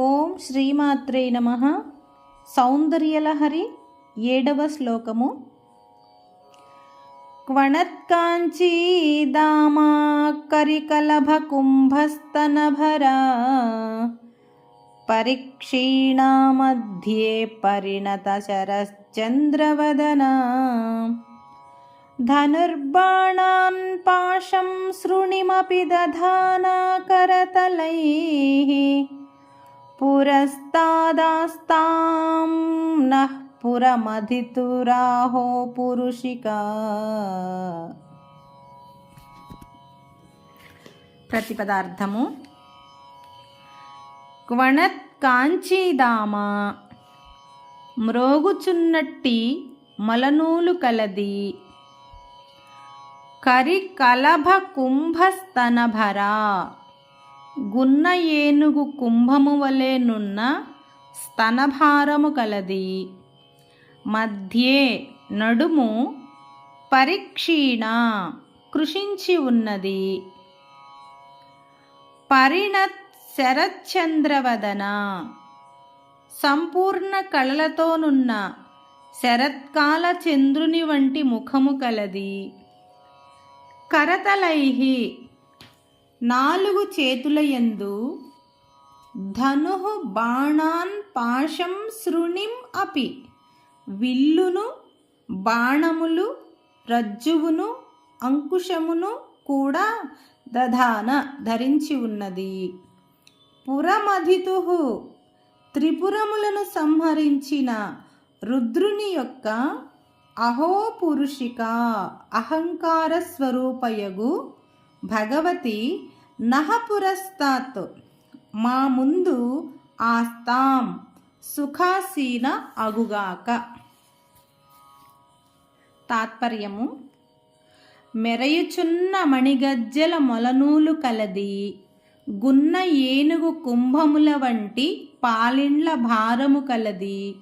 ఓం శ్రీమాత్రే నమ సౌందర్యలహరి ఏడవ శ్లోకము క్వణత్కాంచీదామా కరికలభకుంభస్తనభరా పరిక్షీణా మధ్యే పరిణతశరశ్చంద్రవదనా धनुर्बाणान् पाशं सृणिमपि दधाना करतलैः पुरस्तादास्तां नः पुरमधितुराहो पुरुषिका ప్రతిపదార్థము క్వణత్ కాంచీదామ మ్రోగుచున్నట్టి మలనూలు కలది కరి కలభ కుంభస్తనభరా గున్న ఏనుగు కుంభము వలె నున్న స్తనభారము కలది. మధ్యే నడుము పరిక్షీణ కృషించి ఉన్నది. పరిణత్ శరత్చంద్రవదన సంపూర్ణ కళలతోనున్న శరత్కాల చంద్రుని వంటి ముఖము కలది. కరతలైహి నాలుగు చేతులయందు ధను బాణాన్ పాశం శృణిం అపి. విల్లును బాణములు రజ్జువును అంకుశమును కూడా దధాన ధరించి ఉన్నది. పురమధితు త్రిపురములను సంహరించిన రుద్రుని యొక్క అహోపురుషిక అహంకార స్వరూపయగు భగవతి నహపురస్తాత్. మా ముందు ఆస్తాం సుఖాసీన అగుగాక. తాత్పర్యము మెరయుచున్న మణిగజ్జల మొలనూలు కలది గున్న ఏనుగు కుంభముల వంటి పాలిండ్ల భారము కలది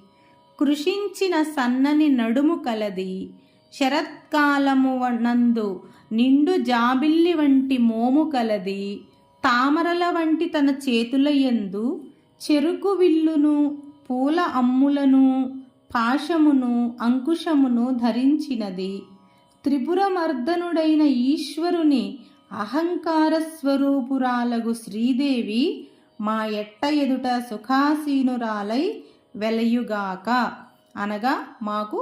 కృషించిన సన్నని నడుము కలది శరత్కాలము నందు నిండు జాబిల్లి వంటి మోము కలది తామరల వంటి తన చేతుల యందు చెరుకు విల్లును పూల అమ్ములను పాశమును అంకుశమును ధరించినది. త్రిపురమర్దనుడైన ఈశ్వరుని అహంకార స్వరూపురాలగు శ్రీదేవి మా ఎట్ట ఎదుట సుఖాసీనురాలై వెలయుగాక. అనగా మాకు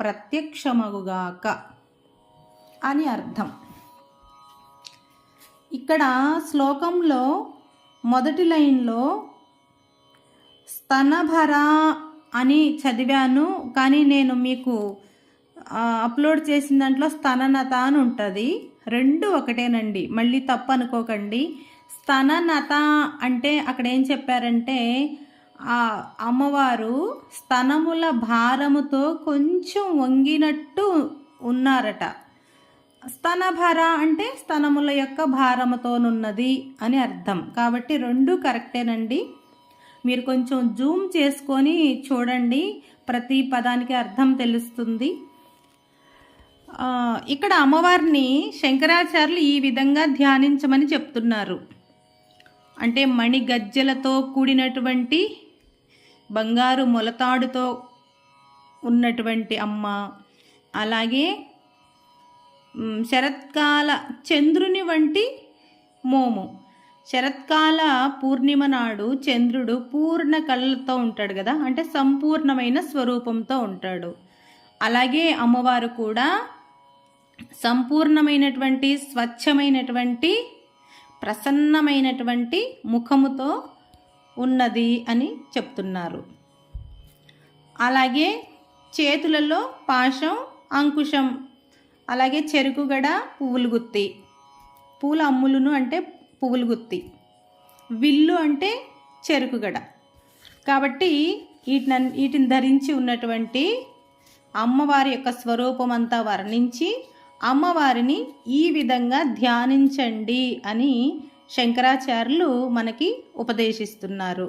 ప్రత్యక్షమగుగాక అని అర్థం. ఇక్కడ శ్లోకంలో మొదటి లైన్లో స్తనభర అని చదివాను కానీ నేను మీకు అప్లోడ్ చేసిన దాంట్లో స్తననత అని ఉంటుంది. రెండు ఒకటేనండి. మళ్ళీ తప్పు అనుకోకండి. స్తననత అంటే అక్కడ ఏం చెప్పారంటే ఆ అమ్మవారు స్తనముల భారముతో కొంచెం వంగినట్టు ఉన్నారట. స్తనభర అంటే స్తనముల యొక్క భారముతోనున్నది అని అర్థం. కాబట్టి రెండు కరెక్టేనండి. మీరు కొంచెం జూమ్ చేసుకొని చూడండి. ప్రతి పదానికి అర్థం తెలుస్తుంది. ఇక్కడ అమ్మవారిని శంకరాచార్యులు ఈ విధంగా ధ్యానించమని చెప్తున్నారు. అంటే మణిగజ్జలతో కూడినటువంటి బంగారు మొలతాడుతో ఉన్నటువంటి అమ్మ. అలాగే శరత్కాల చంద్రుని వంటి మోము. శరత్కాల పూర్ణిమ నాడు చంద్రుడు పూర్ణ కళ్ళతో ఉంటాడు కదా అంటే సంపూర్ణమైన స్వరూపంతో ఉంటాడు. అలాగే అమ్మవారు కూడా సంపూర్ణమైనటువంటి స్వచ్ఛమైనటువంటి ప్రసన్నమైనటువంటి ముఖముతో ఉన్నది అని చెప్తున్నారు. అలాగే చేతులలో పాశం అంకుశం అలాగే చెరుకుగడ పువ్వులు గుత్తి పూల అమ్ములును అంటే పువ్వులు గుత్తి విల్లు అంటే చెరుకుగడ. కాబట్టి వీటిని వీటిని ధరించి ఉన్నటువంటి అమ్మవారి యొక్క స్వరూపం అంతా వర్ణించి అమ్మవారిని ఈ విధంగా ధ్యానించండి అని శంకరాచార్యులు మనకి ఉపదేశిస్తున్నారు.